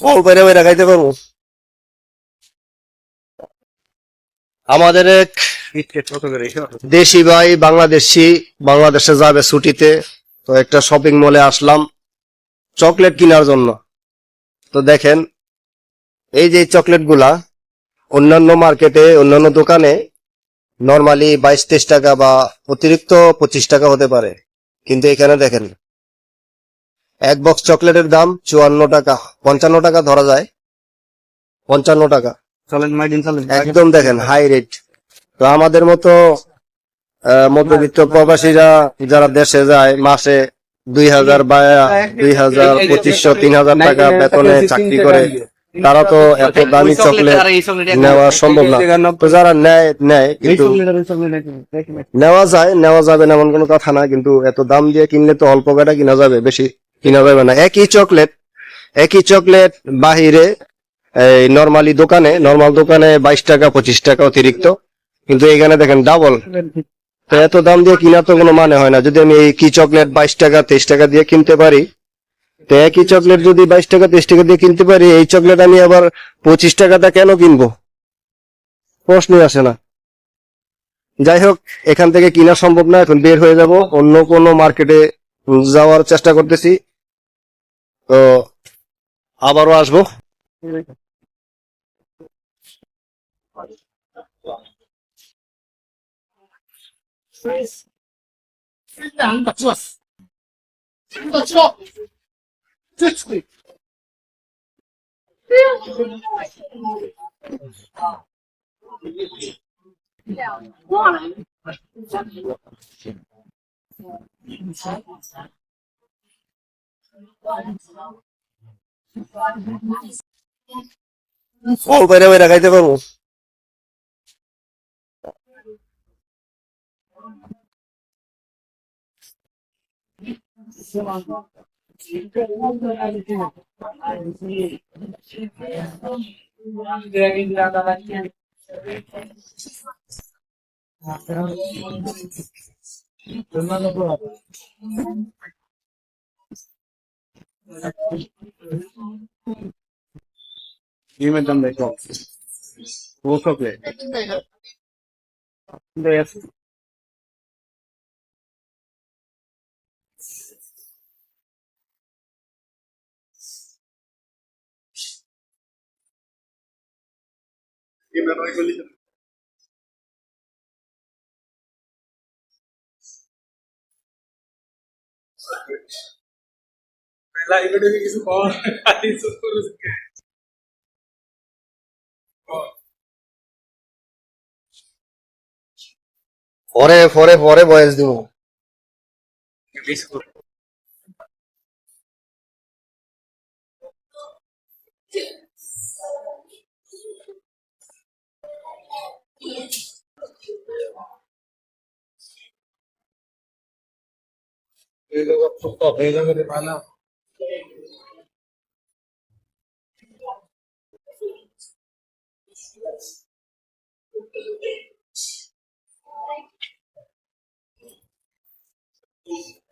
ফল পেরে পেরে খাইতে পারব। আমাদের এক দেশি ভাই বাংলাদেশি বাংলাদেশে যাবে ছুটিতে তো একটা শপিং মলে আসলাম চকলেট কেনার জন্য। তো দেখেন এই যে চকলেটগুলা অন্যান্য মার্কেটে অন্যান্য দোকানে নর্মালি বাইশ তেইশ টাকা বা অতিরিক্ত পঁচিশ টাকা হতে পারে। কিন্তু এখানে দেখেন এক বক্স চকলেটের দাম চুয়ান্ন টাকা। পঞ্চান্ন টাকা ধরা যায়। পঞ্চান্ন টাকা। চলেন মাইডিন চলেন। একদম দেখেন হাই রেট তো আমাদের মতো আহ, মধ্যবিত্ত প্রবাসীরা যারা দেশে যায় মাসে দুই হাজার বা দুই হাজার পঁচিশশো তিন হাজার টাকা বেতনে চাকরি করে তারা তো এত দামি চকলেট নেওয়া সম্ভব না। তো যারা নেয় নেয় কিন্তু নেওয়া যায় নেওয়া যাবে না এমন কোনো কথা না কিন্তু এত দাম দিয়ে কিনলে তো অল্প কয়টা কিনা যাবে বেশি। কিনা যাবে না। একই চকলেট একই চকলেট বাহিরে, এই নর্মালি দোকানে নর্মাল দোকানে বাইশ টাকা, পঁচিশ টাকা অতিরিক্ত। কিন্তু এখানে দেখেন ডাবল তো এত দাম দিয়ে কিনা তো কোনো মানে হয় না। যদি আমি এই কি চকলেট বাইশ টাকা, তেইশ টাকা দিয়ে কিনতে পারি, তো একই চকলেট যদি বাইশ টাকা, তেইশ টাকা দিয়ে কিনতে পারি, এই চকলেট আমি আবার পঁচিশ টাকাটা কেন কিনবো? প্রশ্নই আসে না। যাই হোক, এখান থেকে কিনা সম্ভব না। এখন বের হয়ে যাব। অন্য কোনো মার্কেটে যাওয়ার চেষ্টা করতেছি। তো আবারও আসবো ফল পেরে পেরে খাইতে পারব। Yine can da çok. Bu çok iyi. De Thank you. লাইভে ঢুকে কিছু পাওয়া করেছে পরে পরে পরে বয়স দিব। এই লোক হয়ে যাবে Thank you.